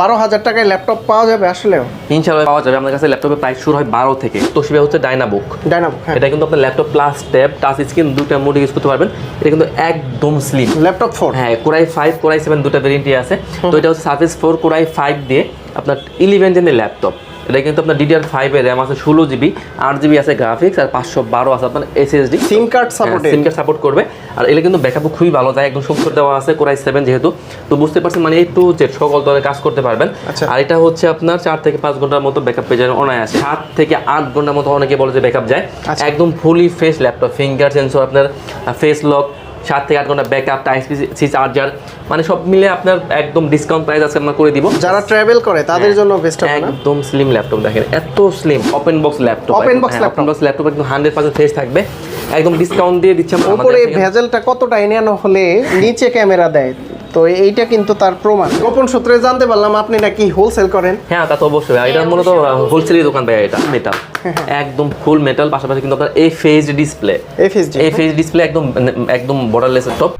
বারো হাজার টাকায় ল্যাপটপ পাওয়া যাবে আসলেও? ইনশাআল্লাহ পাওয়া যাবে। আমাদের কাছে ল্যাপটপের প্রাইস শুরু হয় বারো থেকে। তো সেটা হচ্ছে ডাইনাবুক ডাইনাবুক হ্যাঁ। এটা কিন্তু আপনার laptop plus tab touch screen দুটো মোড ইউজ করতে পারবেন। এটা কিন্তু একদম স্লিম ল্যাপটপ ফোর হ্যাঁ core i five core i seven দুটা ভেরিয়েন্টই আছে। তো এটা হচ্ছে সার্ভিস ফোর কোরাই ফাইভ দিয়ে আপনার ইলেভেন জেনের ল্যাপটপ। এটা কিন্তু আপনার ডিডিআর ফাইভের র্যাম আছে ষোলো জিবি আট জিবি আছে গ্রাফিক্স আর পাঁচশো বারো আছে আপনার SSD SIM card support SIM card support করবে। আর এটা কিন্তু ব্যাকআপ খুবই ভালো যায় একদম সুন্দর দেওয়া আছে কোরাই সেভেন যেহেতু। তো বুঝতে পারছেন মানে একটু জেড সকল ধরনের কাজ করতে পারবেন। আচ্ছা। আর এটা হচ্ছে আপনার চার থেকে পাঁচ ঘণ্টার মতো ব্যাকআপ পেয়ে যাবেন অনায়াসে। সাত থেকে আট ঘণ্টার মতো অনেকে বলে যে ব্যাকআপ যায়। আচ্ছা। একদম fully face laptop finger sensor আপনার ফেস লক সাত থেকে আট ঘণ্টা ব্যাকআপ টাইপ সি চার্জার মানে সব মিলে আপনার একদম ডিসকাউন্ট প্রাইস আছে আমরা করে দিব। যারা ট্রাভেল করে তাদের জন্য বেস্ট হবে একদম স্লিম ল্যাপটপ দেখেন এত slim open box laptop open box laptop open box laptop একদম হান্ড্রেড পার্সেন্ট ফ্রেশ থাকবে একদম ডিসকাউন্ট দিয়ে দিচ্ছি আমরা উপরে ভেজেলটা কতটা এনে হলে নিচে ক্যামেরা দেয়? তো এইটা কিন্তু তার প্রমাণ। গোপন সূত্রে জানতে পারলাম আপনি নাকি হোলসেল করেন। হ্যাঁ তা তো অবশ্যই এটা মূলত হোলসেলের দোকান ভাই এটা মেটাল একদম ফুল মেটাল পাশাপাশি কিন্তু আপনার এ ফেজ ডিসপ্লে এই ফেজ ডিসপ্লে একদম একদম বর্ডারলেস টপ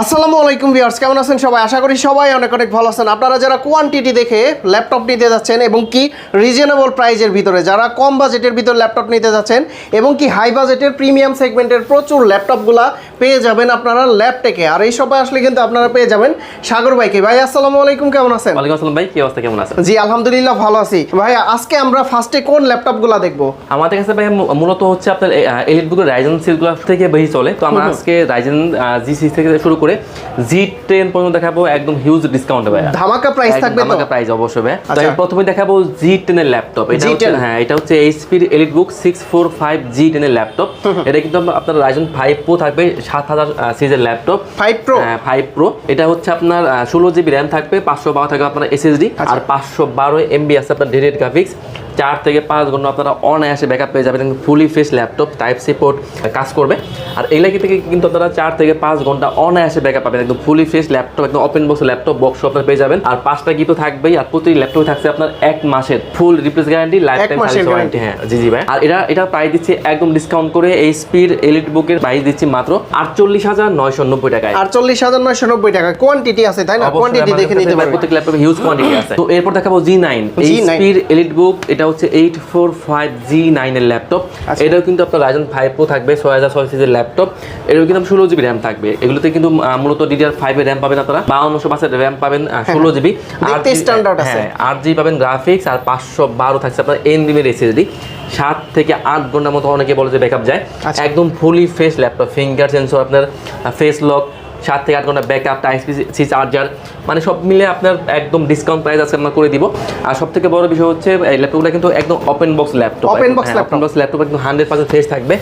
আসসালামু আলাইকুম ভিউয়ার্স কেমন আছেন সবাই? আশা করি সবাই অনেক অনেক ভালো আছেন। আপনারা যারা কোয়ান্টিটি দেখে ল্যাপটপ নিতে যাচ্ছেন এবং কি রিজনেবল প্রাইজের ভিতরে যারা কম বাজেটের ভিতরে ল্যাপটপ নিতে যাচ্ছেন এবং কি হাই বাজেটের প্রিমিয়াম সেগমেন্টের প্রচুর ল্যাপটপগুলা পেয়ে যাবেন আপনারা ল্যাপটেকে আর এই সবাই আসলে কিন্তু আপনারা পেয়ে যাবেন সাগর ভাইকে। ভাই আসসালামু আলাইকুম কেমন আছেন? ওয়ালাইকুম আসসালাম ভাই কি অবস্থা কেমন আছেন? জি আলহামদুলিল্লাহ ভালো আছি। ভাই আজকে আমরা ফার্স্টে কোন ল্যাপটপগুলা দেখব? আমাদের কাছে ভাই মূলত হচ্ছে আপনার এলিট বুকের রাইজেন সিরিজগুলো থেকে বেশি চলে। তো আমরা আজকে রাইজেন জি সিরিজ থেকে শুরু করে জি টেন পর্যন্ত দেখাবো একদম হিউজ ডিসকাউন্ট ভাই ধামাকা প্রাইস থাকবে তো? আমাকে প্রাইস অবশ্যই ভাই। তো আচ্ছা। আমি প্রথমে দেখাবো জি টেনের ল্যাপটপ এটা হচ্ছে হ্যাঁ এটা হচ্ছে এইচপির elite book six four five G টেনের ল্যাপটপ এটা কিন্তু আপনার- রাইজেন ফাইভ প্রো থাকবে সাত হাজার সিরিজের ল্যাপটপ ফাইভ প্রো হ্যাঁ ফাইভ প্রো এটা হচ্ছে আপনার ষোলো জিবি র্যাম থাকবে পাঁচশো বারো থাকবে আপনার এসএসডি আচ্ছা। আর পাঁচশো বারো এমবি আছে আপনার ডেডিকেট গ্রাফিক্স চার থেকে পাঁচ ঘণ্টা আপনারা অনায়াসে ব্যাকআপ পেয়ে যাবেন fully fresh laptop type C port কাজ করবে। আর এই লাগি থেকে কিন্তু আপনারা চার থেকে পাঁচ ঘণ্টা অনায়াসে ব্যাকআপ পাবেন একদম ফুলি ফ্রেশ ল্যাপটপ একদম ওপেন বক্স ল্যাপটপ বক্স আপনার পেয়ে যাবেন। আর পাঁচটা গিফট থাকবেই আর প্রতি ল্যাপটপে থাকছে আপনার এক মাসের full replace guarantee life time service warranty হ্যাঁ। জি জি ভাই। আর এটা এটা প্রাইস দিচ্ছে একদম ডিসকাউন্ট করে এই স্পিড এলিট বুকের প্রাইস দিচ্ছি মাত্র আটচল্লিশ হাজার নয়শো নব্বই টাকায়। আটচল্লিশ হাজার নয়শো নব্বই টাকা। কোয়ান্টিটি আছে তাই না? কোয়ান্টিটি দেখে নিতে পারবেন। প্রত্যেক ল্যাপটপে হিউজ কোয়ান্টিটি আছে। তো এরপর দেখাবো জি নাইন G9 এইচপির এলিট বুক এটা হচ্ছে এইট ফোর ফাইভ জি নাইনের ল্যাপটপ। এটাও কিন্তু আপনার রাইজন ফাইভ প্রো থাকবে ছয় হাজার ছয় সিজের ল্যাপটপ এটাও কিন্তু ষোলো জিবি র্যাম থাকবে। এগুলোতে কিন্তু মূলত ডিডিআর ফাইভের র্যাম পাবেন আপনারা। বাউন্নশো পাঁচের র্যাম পাবেন ষোলো জিবি দেখতে standard আছে। আট জিবি পাবেন গ্রাফিক্স আর পাঁচশো বারো থাকছে আপনার এন ডিমের এসএসডি সাত থেকে আট ঘণ্টার মতো অনেকে বলে যে ব্যাকআপ যায়। আচ্ছা। একদম fully fresh laptop finger sensor আপনার ফেস লক সাত থেকে আট ঘণ্টা ব্যাকআপ টাইপ সি চার্জার মানে সব মিলে আপনার একদম ডিসকাউন্ট প্রাইস আছে আমরা করে দিব। আর সব থেকে বড় বিষয় হচ্ছে এই ল্যাপটপগুলো কিন্তু একদম open box laptop. Open box laptop একদম হান্ড্রেড পার্সেন্ট ফ্রেশ থাকবে।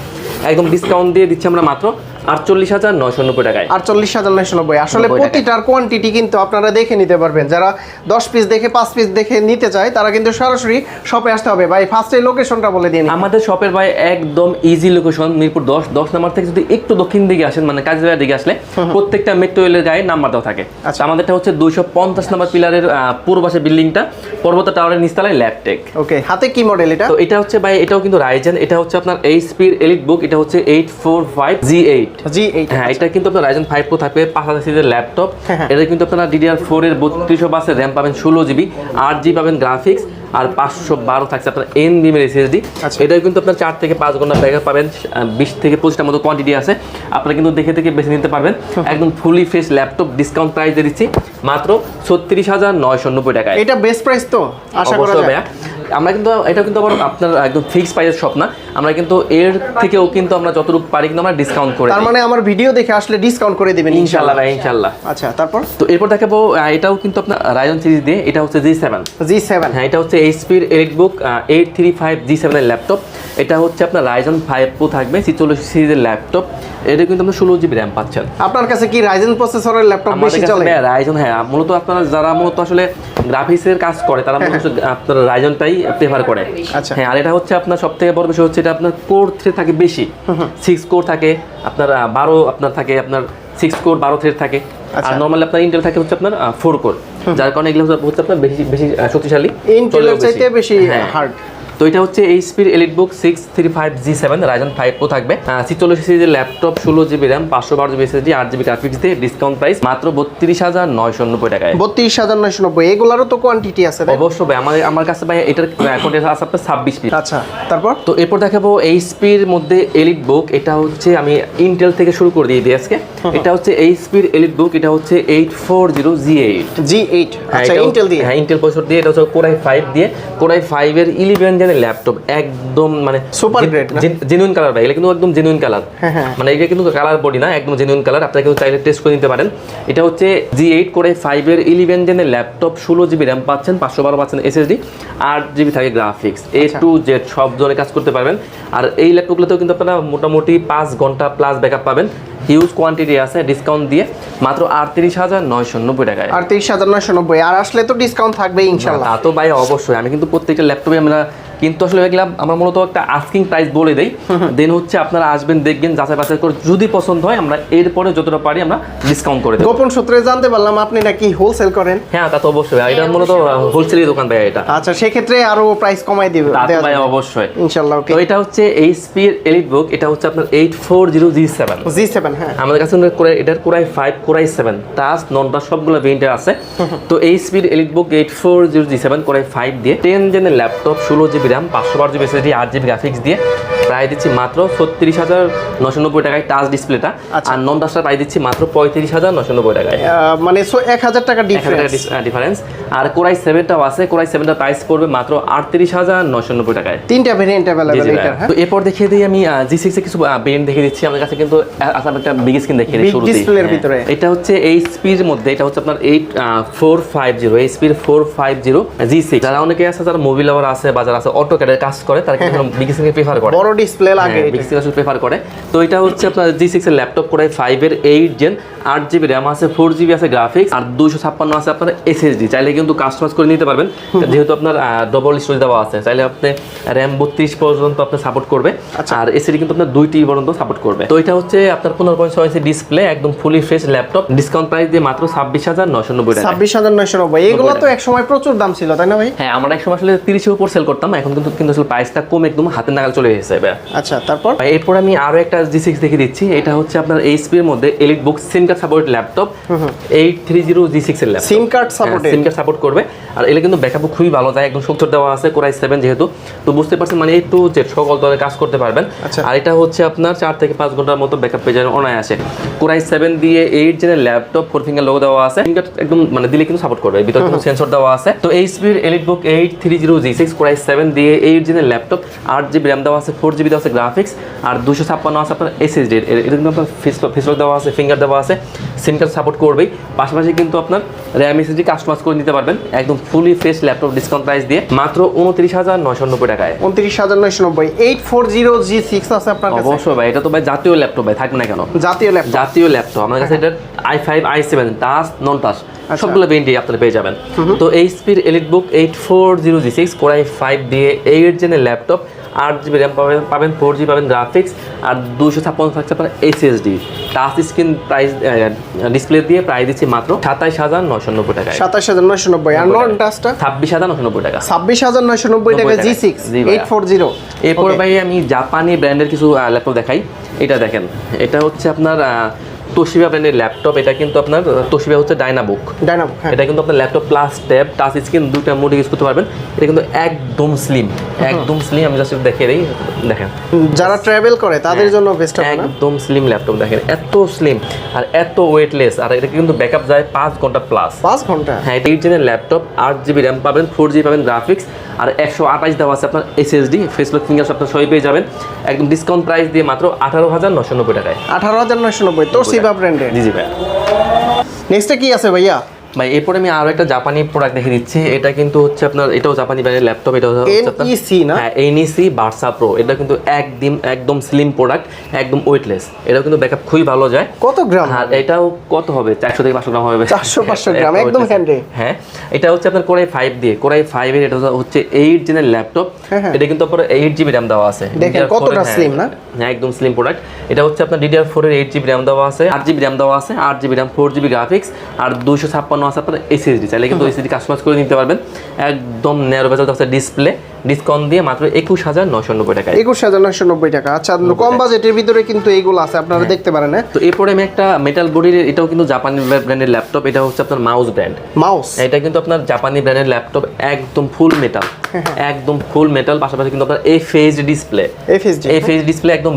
একদম ডিসকাউন্ট দিয়ে দিচ্ছি আমরা মাত্র। আটচল্লিশ হাজার নয়শো নব্বই টাকায়। আটচল্লিশ হাজার নয়শো নব্বই। আসলে 90 প্রতিটার কোয়ান্টিটি কিন্তু আপনারা দেখে নিতে পারবেন। যারা দশ পিস দেখে পাঁচ পিস দেখে নিতে চায় তারা কিন্তু সরাসরি শপে আসতে হবে। ভাই ফার্স্টে লোকেশনটা বলে দিন আমাদের শপের ভাই একদম ইজি লোকেশন মিরপুর দশ দশ নাম্বার থেকে যদি একটু দক্ষিণ দিকে আসেন মানে কাজীবাজার দিকে আসলে প্রত্যেকটা মেট্রো রেলের গায়ে নাম্বার দেওয়া থাকে। আচ্ছা। আমাদেরটা হচ্ছে দুইশো পঞ্চাশ নাম্বার পিলারের পূর্ব পাশে বিল্ডিংটা পর্বত টাওয়ারের নিচতলায় ল্যাবটেক ওকে হাতে কি মডেল এটা? তো এটা হচ্ছে ভাই এটাও কিন্তু রাইজেন এটা হচ্ছে আপনার এইচপির এলিট বুক এটা হচ্ছে eight four five G eight G হ্যাঁ এটা কিন্তু আপনার রাইজেন ফাইভ প্রো থাকবে পাঁচ হাজার সিজের ল্যাপটপ হ্যাঁ। এটা কিন্তু আপনারা ডিডিআর ফোর এর বত্রিশশো বাসের র্যাম পাবেন ষোলো জিবি আট জিবি পাবেন গ্রাফিক্স আর পাঁচশো বারো থাকছে আপনার এন বিমের এসএসডি। এটা কিন্তু আপনার চার থেকে পাঁচ ঘণ্টা ব্যাকআপ পাবেন বিশ থেকে পঁচিশটার মতো কোয়ান্টিটি আছে। আপনারা কিন্তু দেখে দেখে বেছে নিতে পারবেন। একদম fully fresh laptop discount price দিচ্ছি। মাত্র ছত্রিশ হাজার নয়শো নব্বই টাকায়। এটা বেস্ট প্রাইস তো আশা করা যায়। ভাইয়া। আমরা কিন্তু এটা কিন্তু আবার আপনার একদম ফিক্স প্রাইসের শপ না। আমরা কিন্তু এর থেকেও কিন্তু আমরা যতটুকু পারি কিন্তু আমরা ডিসকাউন্ট করে তার মানে আমার ভিডিও দেখে আসলে ডিসকাউন্ট করে দিবেন ইনশাল্লাহ ভাই ইনশাল্লাহ। আচ্ছা তারপর? তো এরপর দেখাবো এটাও কিন্তু আপনার রায়ন সিরিজ দিয়ে এটা হচ্ছে জি সেভেন জি সেভেন হ্যাঁ এটা হচ্ছে এইচপির elite book eight three five G সেভেনের ল্যাপটপ এটা হচ্ছে আপনার রাইজন ফাইভ প্রো থাকবে ছিচল্লিশ সিরিজের ল্যাপটপ এটা কিন্তু আপনার ষোলো জিবি র্যাম পাচ্ছেন। আপনার কাছে কি রাইজেন প্রসেসরের ল্যাপটপ বেশি চলে? রাইজন হ্যাঁ মূলত আপনারা যারা মূলত আসলে গ্রাফিক্সের কাজ করে তারা মূলত আপনার রাইজনটাই প্রেফার করে। আচ্ছা। হ্যাঁ আর এটা হচ্ছে আপনার সব থেকে বড় বিষয় হচ্ছে এটা আপনার কোর থ্রি থাকে বেশি। সিক্স কোর থাকে আপনার বারো আপনার থাকে আপনার সিক্স কোর বারো থ্রেড থাকে। আর আচ্ছা। নর্মালি আপনার ইন্টেল থাকে হচ্ছে আপনার ফোর কোর যার কারণে এগুলো হচ্ছে আপনার বেশি বেশি শক্তিশালী ইন্টেলের চাইতে বেশি হ্যাঁ। হার্ড তো এটা হচ্ছে এইচপির elite book six three five G seven Ryzen five pro থাকবে। ছিচল্লিশ সিরিজের ল্যাপটপ ষোলো জিবি র্যাম পাঁচশো বারো জিবি এসএসডি আট জিবি গ্রাফিক্স দিয়ে ডিসকাউন্ট প্রাইস মাত্র বত্রিশ হাজার নয়শো নব্বই টাকায়। বত্রিশ হাজার নয়শো নব্বই এগুলারও তো কোয়ান্টিটি আছে? অবশ্যই ভাই আমার আমার কাছে ভাই এটার কোয়ান্টিটি আছে আপনার ছাব্বিশ পিস। আচ্ছা তারপর? তো এরপর দেখাবো এইচপির মধ্যে এলিট বুক এটা হচ্ছে আমি ইন্টেল থেকে শুরু করে দিয়ে দিই আজকে। এটা হচ্ছে এইচপির এলিট বুক এটা হচ্ছে eight four zero G eight G eight আচ্ছা ইন্টেল দিয়ে? হ্যাঁ ইন্টেল প্রসেসর দিয়ে এটা হচ্ছে কোরাই ফাইভ দিয়ে। কোরাই এর ইলেভেন জেনের ল্যাপটপ একদম মানে great না? জেনুইন কালার ভাই এটা কিন্তু একদম জেনুইন কালার হ্যাঁ, হ্যাঁ। মানে এটা কিন্তু কালার বডি না একদম জেনুইন কালার আপনারা কিন্তু চাইলে টেস্ট করে নিতে পারেন। এটা হচ্ছে জি এইট কোরাই এর ইলেভেন জেনের ল্যাপটপ ষোলো জিবি র্যাম পাচ্ছেন পাঁচশো বারো পাচ্ছেন এসএসডি আট জিবি থাকে গ্রাফিক্স এ আচ্ছা। টু জেড সব ধরনের কাজ করতে পারবেন। আর এই ল্যাপটপগুলোতেও কিন্তু আপনারা মোটামুটি পাঁচ ঘণ্টা প্লাস ব্যাকআপ পাবেন। হিউজ কোয়ান্টিটি আছে ডিসকাউন্ট দিয়ে মাত্র আটত্রিশ হাজার নয়শো নব্বই টাকায়। আটত্রিশ হাজার নয়শো নব্বই আর আসলে তো ডিসকাউন্ট থাকবে ইনশাল্লাহ। তা তো ভাই অবশ্যই আমি কিন্তু প্রত্যেকটা ল্যাপটপে আমরা কিন্তু আসলে দেখলাম আমার মূলত একটা আস্কিং প্রাইস বলে দেই। দেন হচ্ছে আপনারা আসবেন দেখবেন যাচাই বাছাই করে যদি পছন্দ হয় আমরা এরপরে যতটা পারি আমরা ডিসকাউন্ট করে দেবো। গোপন সূত্রে জানতে পারলাম আপনি নাকি হোলসেল করেন। হ্যাঁ তা তো অবশ্যই এটা মূলত হোলসেলের দোকান ভাই এটা। আচ্ছা সেক্ষেত্রে আরও প্রাইস কমাই দিবে তা ভাই অবশ্যই। ইনশাল্লাহ ওকে তো এটা হচ্ছে এইচপির এলিট বুক এটা হচ্ছে আপনার eight four zero G seven G seven হ্যাঁ। আমাদের কাছে কোরাই এটার core i five core i seven touch non touch সবগুলো ভেরিয়েন্টে আছে। তো এই speed elite book eight four zero G seven core i five দিয়ে। টেন জেনের ল্যাপটপ ষোলো জিবি র্যাম পাঁচশো বারো জিবি এসএসডি আট জিবি গ্রাফিক্স দিয়ে। প্রায় দিচ্ছি মাত্র ছত্রিশ হাজার নশো নব্বই টাকায় টাচ ডিসপ্লেটা আচ্ছা। আর নন টাচটা প্রায় দিচ্ছি মাত্র পঁয়ত্রিশ হাজার নশো নব্বই টাকায়। মানে এক হাজার টাকা ডিফারেন্স আর কোরাই সেভেনটাও আছে কোরাই সেভেনটা প্রাইস পড়বে মাত্র আটত্রিশ হাজার নশো নব্বই টাকায়। তিনটা ভেরিয়েন্ট। হ্যাঁ? তো এরপর দেখিয়ে দিই আমি জি সিক্স এর কিছু ব্রেন দেখিয়ে দিচ্ছি। আমাদের কাছে কিন্তু আসাম একটা বিগ স্ক্রিন দেখিয়ে দিই হ্যাঁ। ভিতরে। এটা হচ্ছে এইচপির মধ্যে এটা হচ্ছে আপনার eight four five zero এইচপির four five zero G six যারা অনেকে আছে যারা মোবিল লাভার আছে বা যারা আছে অটো ক্যাডের কাজ করে তারা কিন্তু বিগ স্ক্রিনকে প্রেফার করে। বড় ডিসপ্লে লাগে বিগ এটা। স্ক্রিন প্রেফার করে। তো এটা হচ্ছে আপনার জি সিক্স এর ল্যাপটপ করে ফাইভ এর এইট জেন আট জিবি র্যাম আছে ফোর জিবি আছে গ্রাফিক্স আর দুশো ছাপ্পান্ন আছে আপনার এসএসডি চাইলে কিন্তু কাস্টমাইজ করে নিতে পারবেন। যেহেতু আপনার ডবল স্টোরেজ দেওয়া আছে চাইলে আপনি র্যাম বত্রিশ পর্যন্ত আপনার সাপোর্ট করবে আচ্ছা। আর এসএসডি কিন্তু আপনার দুইটি পর্যন্ত সাপোর্ট করবে। তো এটা হচ্ছে আপনার পনেরো পয়েন্ট ছয় ইঞ্চি ডিসপ্লে একদম fully fresh laptop discount price দিয়ে মাত্র ছাব্বিশ হাজার নশো নব্বই টাকা ছাব্বিশ হাজার নয়শো নব্বই। এগুলো তো এক সময় প্রচুর দাম ছিল তাই না ভাই? হ্যাঁ আমরা এক সময় আসলে তিরিশের উপর সেল করতাম এখন কিন্তু কিন্তু আসলে প্রাইসটা কম একদম হাতের নাগাল চলে এসেছে এবার আচ্ছা তারপর? এরপর আমি আরও একটা জি সিক্স দেখিয়ে দিচ্ছি। এটা হচ্ছে আপনার এইচপি এর মধ্যে elite book SIM card support laptop eight three zero G six এর SIM card supported SIM card support করবে। আর কিন্তু ব্যাকআপ খুবই ভালো যায় একদম সত্তর দেওয়া আছে কোরাই সেভেন যেহেতু। তো বুঝতে পারছেন মানে এই টু জেড সকল ধরনের কাজ করতে পারবেন। আচ্ছা। আর এটা হচ্ছে আপনার চার থেকে পাঁচ ঘণ্টার মতো ব্যাকআপ পেয়ে যাবেন অনায়াসে। কোরাই সেভেন দিয়ে এইট জেনের ল্যাপটপ ফোর ফিঙ্গার লোগো দেওয়া আছে। ফিঙ্গার একদম মানে দিলে কিন্তু সাপোর্ট করবে। ভিতরে কিন্তু সেন্সর দেওয়া আছে। তো এইচপির elite book eight three zero G six core i seven দিয়ে এইট জেনের ল্যাপটপ আট জিবি র্যাম দেওয়া আছে ফোর জিবি দেওয়া আছে গ্রাফিক্স আর দুশো ছাপ্পান্ন আছে আপনার এসএসডি এটা কিন্তু আপনার ফেসলক দেওয়া আছে ফিঙ্গার দেওয়া আছে সিম কার্ড সাপোর্ট করবেই। পাশাপাশি কিন্তু আপনার র্যাম এসএসডি কাস্টমাইজ করে নিতে পারবেন একদম fully fresh laptop discount price দিয়ে মাত্র উনত্রিশ হাজার নয়শো নব্বই টাকায়। উনত্রিশ হাজার নয়শো নব্বই eight four zero G six আছে আপনার অবশ্যই ভাই এটা তো ভাই জাতীয় ল্যাপটপ ভাই থাকবে না কেন। জাতীয় ল্যাপটপ জাতীয় ল্যাপটপ আমার কাছে এটা I five I seven touch non touch আচ্ছা। সবগুলো ভেন্টি আপনারা পেয়ে যাবেন। তো এইচপির elite book eight four zero G six core i five দিয়ে এইট জেনের ল্যাপটপ আট জিবি র্যাম পাবেন পাবেন ফোর জিবি পাবেন গ্রাফিক্স আর দুশো ছাপ্পান্ন থাকছে আপনার SSD touch screen price display দিয়ে প্রাইস দিচ্ছি মাত্র সাতাইশ হাজার নশো নব্বই টাকা সাতাশ হাজার নয়শো নব্বই। আর নন টাচটা ছাব্বিশ হাজার নশো নব্বই টাকা। ছাব্বিশ হাজার নয়শো নব্বই টাকা G six G eight four zero এরপর ভাই আমি জাপানি ব্র্যান্ডের কিছু ল্যাপটপ দেখাই। এটা দেখেন এটা হচ্ছে আপনার তোশিবা ব্র্যান্ডের ল্যাপটপ এটা কিন্তু আপনার তোশিবা হচ্ছে ডাইনাবুক হ্যাঁ। এটা কিন্তু আপনার laptop plus tab touch screen দুটো মোড ইউজ করতে পারবেন। এটা কিন্তু একদম স্লিম একদম স্লিম আমি জাস্ট দেখে দিই দেখেন। যারা ট্রাভেল করে তাদের জন্য বেস্ট হবে একদম স্লিম ল্যাপটপ দেখেন এত স্লিম আর এত ওয়েটলেস আর এটা কিন্তু ব্যাকআপ যায় পাঁচ ঘণ্টা প্লাস পাঁচ ঘণ্টা? হ্যাঁ এইট জেনের ল্যাপটপ আট জিবি র্যাম পাবেন ফোর জিবি পাবেন গ্রাফিক্স আর একশো আঠাশ দেওয়া আছে আপনার এসএসডি ফেসবুক ফিঙ্গার আপনার সবই পেয়ে যাবেন। একদম ডিসকাউন্ট প্রাইস দিয়ে মাত্র আঠারো হাজার নশো নব্বই টাকায়। আঠারো হাজার নয়শো নব্বই তোর সিবা ব্র্যান্ডের জি জি ভাই। নেক্সটে কি আছে ভাইয়া? ভাই এরপরে আমি আরও একটা জাপানি প্রোডাক্ট দেখে দিচ্ছি। এটা কিন্তু হচ্ছে আপনার এটাও জাপানি ব্র্যান্ডের ল্যাপটপ এটা আপনার না? হ্যাঁ এনইসি বার্সা প্রো এটা কিন্তু একদম একদম স্লিম প্রোডাক্ট একদম ওয়েটলেস এটাও কিন্তু ব্যাকআপ খুবই ভালো যায়। কত গ্রাম? আর এটাও কত হবে? চারশো থেকে পাঁচশো গ্রাম হবে। 400 500 গ্রাম, একদম handy। হ্যাঁ এটা হচ্ছে আপনার কোরাই ফাইভ দিয়ে। কোরাই ফাইভ এর এটা হচ্ছে এইট জেনের ল্যাপটপ হ্যাঁ, হ্যাঁ। এটা কিন্তু আপনার এইট জিবি র্যাম দেওয়া আছে। দেখেন কতটা হ্যাঁ, slim না? হ্যাঁ একদম স্লিম প্রোডাক্ট এটা হচ্ছে আপনার ডিডিআর ফোর এর এইট জিবি র্যাম দেওয়া আছে। আট জিবি র্যাম দেওয়া আছে। আট GB RAM four GB graphics আর দুশো ছাপ্পান্ন আছে আপনার এসএসডি চাইলে কিন্তু এসএসডি কাস্টমাইজ করে নিতে পারবেন। একদম ন্যারো ভেজাল আছে ডিসপ্লে ডিসকাউন্ট দিয়ে মাত্র একুশ হাজার নশো নব্বই টাকায়। একুশ হাজার নয়শো নব্বই টাকা। আচ্ছা কম বাজেটের ভিতরে কিন্তু এইগুলো আছে আপনারা দেখতে পারেন হ্যাঁ? তো এরপরে আমি একটা মেটাল বডির এটাও কিন্তু জাপানি ব্র্যান্ডের ল্যাপটপ এটা হচ্ছে আপনার মাউস ব্র্যান্ড মাউস এটা কিন্তু আপনার জাপানি ব্র্যান্ডের ল্যাপটপ একদম ফুল মেটাল একদম ফুল মেটাল পাশাপাশি কিন্তু আপনার এই ফেজ ডিসপ্লে ফেজ ডিসপ্লে একদম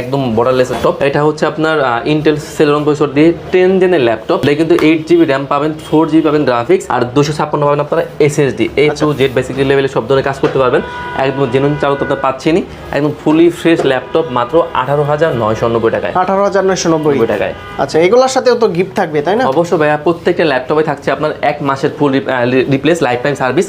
একদম বর্ডারলেস ল্যাপটপ এটা হচ্ছে আপনার ইন্টেল সেলেরন প্রসেসর দিয়ে টেন জেনের ল্যাপটপ এটা কিন্তু এইট জিবি র্যাম পাবেন ফোর জিবি পাবেন গ্রাফিক্স আর দুশো ছাপ্পান্ন পাবেন আপনারা এসএসডি এই টু জেড বেসিক লেভেলে সব ধরনের কাজ করতে পারবেন। একদম জেনুইন চালু তো আপনার পাচ্ছেনই। একদম ফুলি ফ্রেশ ল্যাপটপ মাত্র আঠারো হাজার নয়শো নব্বই টাকায়। আঠারো হাজার নয়শো নব্বই। টাকায়। আচ্ছা এগুলোর সাথেও তো গিফট থাকবে তাই না? অবশ্যই ভাইয়া প্রত্যেকটা ল্যাপটপে থাকছে আপনার এক মাসের full replace life time service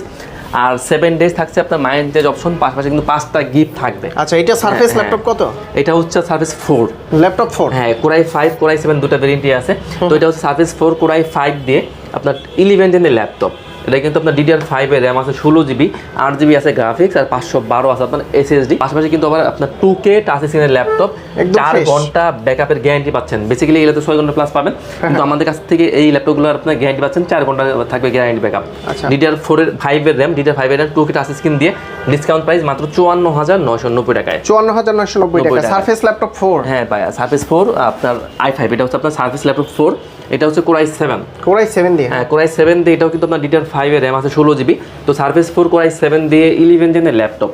আর সেভেন ডেজ থাকছে আপনার মাইন্ড চেঞ্জ অপশন পাশাপাশি কিন্তু পাঁচটা গিফট থাকবে। আচ্ছা এটা সারফেস হ্যাঁ, ল্যাপটপ কত? এটা হচ্ছে সার্ভিস ফোর ল্যাপটপ ফোর হ্যাঁ core i five core i seven দুটো ভেরিয়েন্টই আছে। তো এটা হচ্ছে সার্ভিস ফোর কোরাই ফাইভ দিয়ে আপনার ইলেভেন জেনের ল্যাপটপ এটা কিন্তু আপনার ডিডিআর ফাইভের র্যাম আছে ষোলো জিবি আট জিবি আছে গ্রাফিক্স আর পাঁচশো বারো আছে আপনার এসএসডি পাশাপাশি কিন্তু আবার আপনার টু কে টাচ স্ক্রিনের ল্যাপটপ চার। ঘণ্টা ব্যাকআপের গ্যারান্টি পাচ্ছেন। বেসিক্যালি এগুলো তো ছয় ঘণ্টা প্লাস পাবেন। কিন্তু আমাদের কাছ থেকে এই ল্যাপটপগুলো আপনার গ্যারান্টি পাচ্ছেন চার ঘণ্টা থাকবে গ্যারান্টি ব্যাকআপ। ডিডিআর ফোরের ফাইভের র্যাম ডিডিআর ফাইভের RAM two K touch screen দিয়ে ডিসকাউন্ট প্রাইস মাত্র চুয়ান্ন হাজার নয়শো নব্বই টাকায়। চুয়ান্ন হাজার নয়শো নব্বই টাকা। সারফেস ল্যাপটপ ফোর হ্যাঁ ভাই সার্ফেস ফোর আপনার আই ফাইভ এটা হচ্ছে আপনার সার্ফেস ল্যাপটপ ফোর এটা হচ্ছে কোরাই সেভেন কোরাই সেভেন দিয়ে? হ্যাঁ কোরাই সেভেন দিয়ে এটাও কিন্তু আপনার ডিটার ফাইভের র্যাম আছে ষোলো জিবি তো Surface four core i seven দিয়ে ইলেভেন জেনের ল্যাপটপ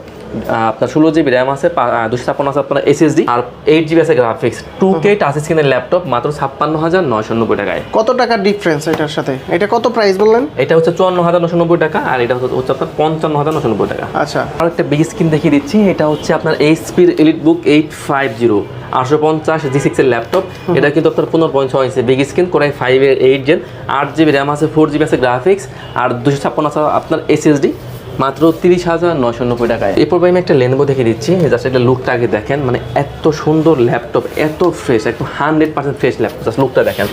আপনার ষোলো জিবি র্যাম আছে দুশো ছাপ্পান্ন আছে আপনার এসএসডি আর এইট জিবি আছে গ্রাফিক্স টু কে টাচ স্ক্রিনের ল্যাপটপ মাত্র ছাপ্পান্ন হাজার নয়শো নব্বই টাকায়। কত টাকার ডিফারেন্স এটার সাথে? এটা কত প্রাইস বললেন? এটা হচ্ছে চুয়ান্ন হাজার নশো নব্বই টাকা আর এটা হচ্ছে আপনার পঞ্চান্ন হাজার নশো নব্বই টাকা। আচ্ছা। আর একটা বিগ স্ক্রিন দেখিয়ে দিচ্ছি এটা হচ্ছে আপনার এইচপির elite book eight five zero আটশো পঞ্চাশ জি সিক্সের ল্যাপটপ এটা কিন্তু আপনার পনেরো পয়েন্ট ছয় ইঞ্চি বিগ স্ক্রিন কোরাই ফাইভের এইট জেন আট জিবি র্যাম আছে ফোর জিবি আছে গ্রাফিক্স আর দুশো ছাপ্পান্ন আছে আপনার এসএসডি মাত্র তিরিশ হাজার নয়শো নব্বই টাকায়। এরপর আমি একটা লেনবো দেখে দিচ্ছি। জাস্ট একটা লুকটা আগে দেখেন। মানে এত সুন্দর ল্যাপটপ এত ফ্রেশ একদম hundred percent fresh laptop just লুকটা দেখেন।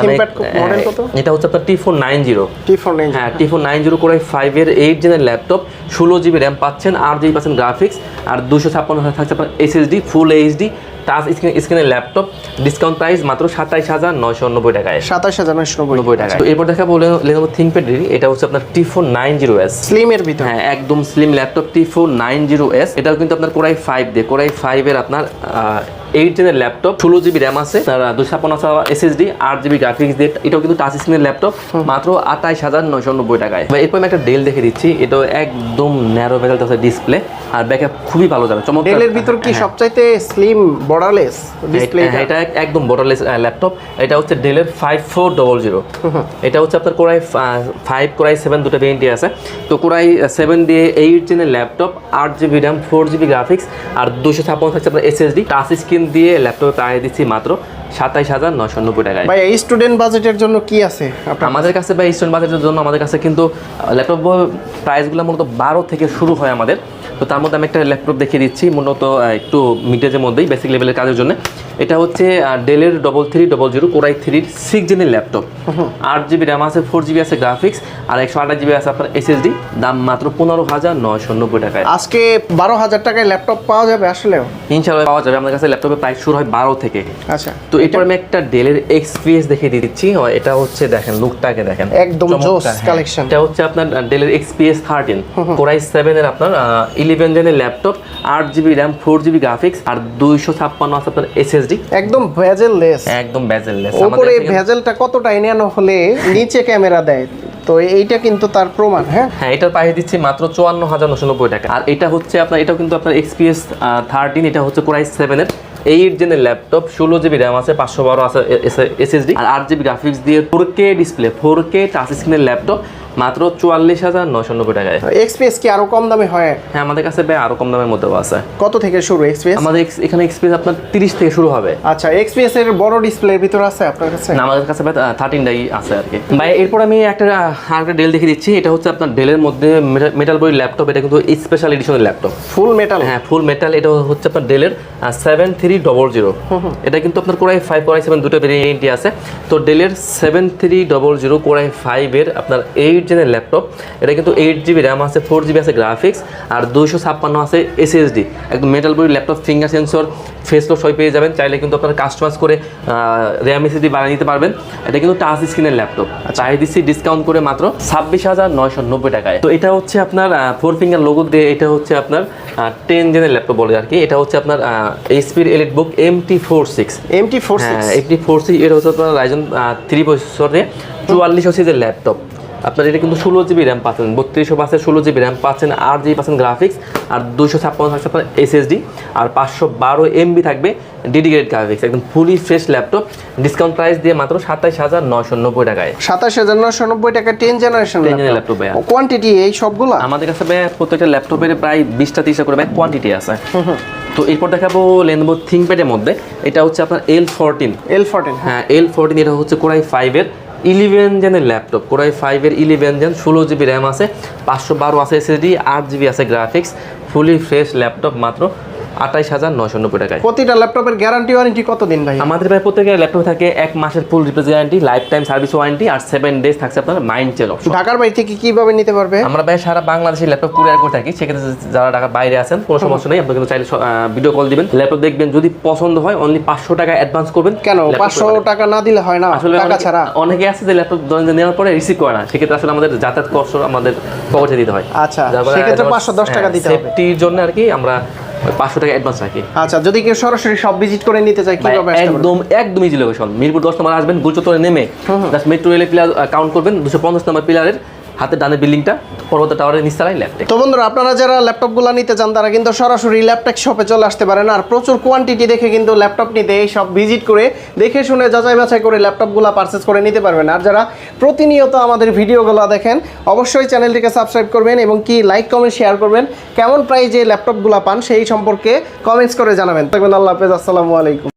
মানে এটা হচ্ছে আপনার T four nine zero T four nine হ্যাঁ টি ফোর নাইন জিরো করে ফাইভের এইট জেনের ল্যাপটপ ষোলো জিবি র্যাম পাচ্ছেন আট জিবি পাচ্ছেন গ্রাফিক্স আর দুশো ছাপ্পান্ন থাকছে আপনার SSD full HD touch screen স্ক্রিনের ল্যাপটপ ডিসকাউন্ট প্রাইস মাত্র সাতাইশ হাজার নয়শো নব্বই টাকায়। সাতাশ হাজার নয়শো নব্বই টাকা তো এরপর দেখা বলে লেনোভো থিংকপ্যাড এটা হচ্ছে আপনার T four nine zero S স্লিমের ভিতরে। হ্যাঁ একদম slim laptop T four nine zero S এটাও কিন্তু আপনার কোরাই ফাইভ দিয়ে কোরাই ফাইভের আপনার এইট জেনের ল্যাপটপ ষোলো জিবি র্যাম আছে দুশো ছাপ্পান্ন এসএসডি আট জিবি গ্রাফিক্স দিয়ে এটাও কিন্তু টাচ স্ক্রিনের ল্যাপটপ মাত্র আঠাইশ হাজার নয়শো নব্বই টাকায়। বা এরপর আমি একটা ডেল দেখে দিচ্ছি এটাও একদম ন্যারো ভেজাল আছে ডিসপ্লে আর ব্যাকআপ খুবই ভালো যাবে চমৎকার। ডেলের ভিতর কি হ্যাঁ। সবচাইতে স্লিম বর্ডারলেস ডিসপ্লে এটা এক- একদম বর্ডারলেস ল্যাপটপ এটা হচ্ছে ডেলের ফাইভ ফোর ডবল জিরো এটা হচ্ছে আপনার কোরাই ফাইভ কোরাই সেভেন দুটো ভেরিয়েন্টই আছে। তো কোরাই সেভেন দিয়ে এইট জেনের ল্যাপটপ আট GB RAM four GB graphics আর দুশো ছাপ্পান্ন থাকছে আপনার এসএসডি টাচ স্ক্রিন দিয়ে ল্যাপটপ আয় দিচ্ছি মাত্র সাতাইশ হাজার নশো নব্বই টাকায়। ভাই এই স্টুডেন্ট বাজেটের জন্য কি আছে আমাদের কাছে? ভাই স্টুডেন্ট বাজেটের জন্য আমাদের কাছে কিন্তু ল্যাপটপ প্রাইসগুলো মূলত বারো থেকে শুরু হয় আমাদের। তো তার মধ্যে আমি একটা ল্যাপটপ দেখিয়ে দিচ্ছি মূলত একটু মিডেজের মধ্যেই বেসিক লেভেলের কাজের জন্য। এটা হচ্ছে ডেলের double three double zero core i থ্রির সিক্স জেনের ল্যাপটপ আট জিবি র্যাম আছে ফোর জিবি আছে গ্রাফিক্স আর একশো আঠাশ জিবি আছে আপনার এসএসডি দাম মাত্র পনেরো হাজার নয়শো নব্বই টাকায়। আজকে বারো হাজার টাকায় ল্যাপটপ পাওয়া যাবে আসলে? ইনশাল্লাহ পাওয়া যাবে আমাদের কাছে ল্যাপটপের প্রাইস শুরু হয় বারো থেকে। আচ্ছা। তো এরপর আমি একটা ডেলের এক্সপিএস দেখিয়ে দিচ্ছি এটা হচ্ছে দেখেন লুকটাকে দেখেন। একদম জোস হ্যাঁ। কালেকশন এটা হচ্ছে আপনার ডেলের এক্সপিএস থার্টিন কোরাই সেভেন এর আপনার ইলেভেন জেনের ল্যাপটপ আট GB RAM four GB graphics আর দুইশো ছাপ্পান্ন আছে আপনার এসএসডি একদম ভেজেল লেস একদম ব্যাজেললেস উপরে ভেজেলটা কতটা এনে হলে নিচে ক্যামেরা দেয়? তো এইটা কিন্তু তার প্রমাণ হ্যাঁ? হ্যাঁ এটার পাইয়ে দিচ্ছি মাত্র চুয়ান্ন হাজার নশো নব্বই টাকা। আর এটা হচ্ছে আপনার এটাও কিন্তু আপনার এক্সপিএস থার্টিন এটা হচ্ছে কোরাই সেভেনের এইট জেনের ল্যাপটপ ষোলো জিবি র্যাম আছে পাঁচশো বারো আছে এসএসডি আর আট জিবি গ্রাফিক্স দিয়ে four K display four K touch স্ক্রিনের ল্যাপটপ মাত্র চুয়াল্লিশ হাজার নশো নব্বই টাকায়। এক্সপিএস কি আরও কম দামে হয়? হ্যাঁ আমাদের কাছে ভাই আরও কম দামের মধ্যেও আছে। কত থেকে শুরু এক্সপ্রেস আমাদের এখানে এক্সপিএস আপনার তিরিশ থেকে শুরু হবে। আচ্ছা এক্সপিএস এর বড় ডিসপ্লের ভিতর আছে আপনার কাছে? না, আমাদের কাছে থার্টিনটাই আছে আর কি। ভাই এরপর আমি একটা আরেকটা ডেল দেখিয়ে দিচ্ছি। এটা হচ্ছে আপনার ডেলের মধ্যে মেটাল বই ল্যাপটপ এটা কিন্তু স্পেশাল এডিশনের ল্যাপটপ ফুল মেটাল হ্যাঁ ফুল মেটাল এটা হচ্ছে আপনার ডেলের সেভেন থ্রি ডবল জিরো এটা কিন্তু আপনার কোরাই ফাইভ কোরাই সেভেন দুটো ভেরিয়েন্টই আছে। তো ডেলের seven three double zero core i ফাইভের আপনার এইট জেনের ল্যাপটপ এটা কিন্তু এইট জিবি র্যাম আছে ফোর জিবি আছে গ্রাফিক্স আর দুইশো ছাপ্পান্ন আছে এসএসডি একদম metal body laptop finger sensor face lock সবই পেয়ে যাবেন। চাইলে কিন্তু আপনারা কাস্টমাইজ করে র্যাম এসএসডি বানিয়ে নিতে পারবেন। এটা কিন্তু টাচ স্ক্রিনের ল্যাপটপ চাই দিচ্ছি ডিসকাউন্ট করে মাত্র ছাব্বিশ হাজার নয়শো নব্বই টাকায়। তো এটা হচ্ছে আপনার ফোর ফিঙ্গার লোগো দিয়ে এটা হচ্ছে আপনার টেন জেনের ল্যাপটপ বলে আর কি। এটা হচ্ছে আপনার এইচপির elite book M T four six MT four হ্যাঁ এমটি ফোর সিক্স এটা হচ্ছে আপনার রাইজন থ্রি বছরে চুয়াল্লিশ সিজের ল্যাপটপ আপনার এটা কিন্তু ষোলো জিবি র্যাম পাচ্ছেন বত্রিশশো পাঁচের ষোলো জিবি র্যাম পাচ্ছেন আট জিবি পাচ্ছেন গ্রাফিক্স আর দুশো ছাপ্পান্ন থাকছে আপনার এসএসডি আর পাঁচশো বারো এমবি থাকবে ডেডিকেটেড গ্রাফিক্স একদম fully fresh laptop discount price দিয়ে মাত্র সাতাইশ হাজার নয়শো নব্বই টাকায়। সাতাশ হাজার নশো নব্বই টাকা টেন জেনারেশন 10 জেনারেশন ল্যাপটপ ভাইয়া। কোয়ান্টিটি এই সবগুলো? আমাদের কাছে ভাই প্রত্যেকটা ল্যাপটপের প্রায় বিশটা তিরিশটা করে কোয়ান্টিটি আছে। তো এরপর দেখাবো লেনোভো থিঙ্কপ্যাডের মধ্যে। এটা হচ্ছে আপনার এল ফোরটিন এল ফোরটিন হ্যাঁ। এল ফোরটিন এটা হচ্ছে কোরাই ফাইভের ইলেভেন জেনের ল্যাপটপ কোরাই ফাইভের ইলেভেন জেন ষোলো জিবি র্যাম আছে, পাঁচশো বারো আছে এসএসডি আট জিবি আছে গ্রাফিক্স ফুলি ফ্রেশ ল্যাপটপ মাত্র আঠাইশ হাজার নয়শো নব্বই টাকায়। প্রতিটা ল্যাপটপের গ্যারান্টি ওয়ারেন্টি কতদিন ভাই? আমাদের প্রায় প্রত্যেকের ল্যাপটপ থাকে এক মাসের full replace guarantee life time service warranty আর সেভেন ডেজ থাকছে আপনার মাইন্ড চেল অপশন ঢাকার বাইরে থেকে কীভাবে নিতে পারবে? আমরা প্রায় সারা বাংলাদেশের ল্যাপটপ কুরিয়ার করে থাকি সেক্ষেত্রে যারা ঢাকার বাইরে আছেন কোনো সমস্যা নেই আপনি কিন্তু চাইলে ভিডিও কল দিবেন। ল্যাপটপ দেখবেন যদি পছন্দ হয় অনলি পাঁচশো টাকা অ্যাডভান্স করবেন। কেন? পাঁচশো টাকা না দিলে হয় না আসলে টাকা ছাড়া। অনেকে আছে যে ল্যাপটপ নেওয়ার পরে রিসিভ করে না সেক্ষেত্রে আসলে আমাদের যাতায়াত কষ্ট আমাদের পকেটে দিতে হয়। আচ্ছা, সেক্ষেত্রে 510 টাকা দিতে হবে। সেফটির জন্য আর কি আমরা পাঁচশো টাকা অ্যাডভান্স রাখি। আচ্ছা যদি কেউ সরাসরি সব ভিজিট করে নিতে চায় কীভাবে একদম একদম ইজি লোকেশন মিরপুর দশ নম্বর আসবেন গুলচত্বরে নেমে জাস্ট মেট্রো রেলে পিলার কাউন্ট করবেন দুশো পঞ্চাশ নম্বর পিলারের হাতে ডানে বিল্ডিংটা পর্বত টাওয়ারের নিস্তারাই ল্যাপটপ তো বন্ধুরা, আপনারা যারা ল্যাপটপগুলো নিতে চান, তারা কিন্তু সরাসরি ল্যাপটপ শপে চলে আসতে পারেন। আর প্রচুর কোয়ান্টিটি দেখে কিন্তু ল্যাপটপ নিতে এই সব ভিজিট করে, দেখে শুনে, যাচাই বাছাই করে ল্যাপটপগুলো পারচেস করে নিতে পারবেন। আর যারা প্রতিনিয়ত আমাদের ভিডিওগুলো দেখেন, অবশ্যই চ্যানেলটিকে সাবস্ক্রাইব করবেন এবং কি লাইক কমেন্ট শেয়ার করবেন। কেমন প্রাইজে ল্যাপটপগুলো পান, সেই সম্পর্কে কমেন্টস করে জানাবেন। থাকবেন আল্লাহ হাফেজ, আসসালামু আলাইকুম।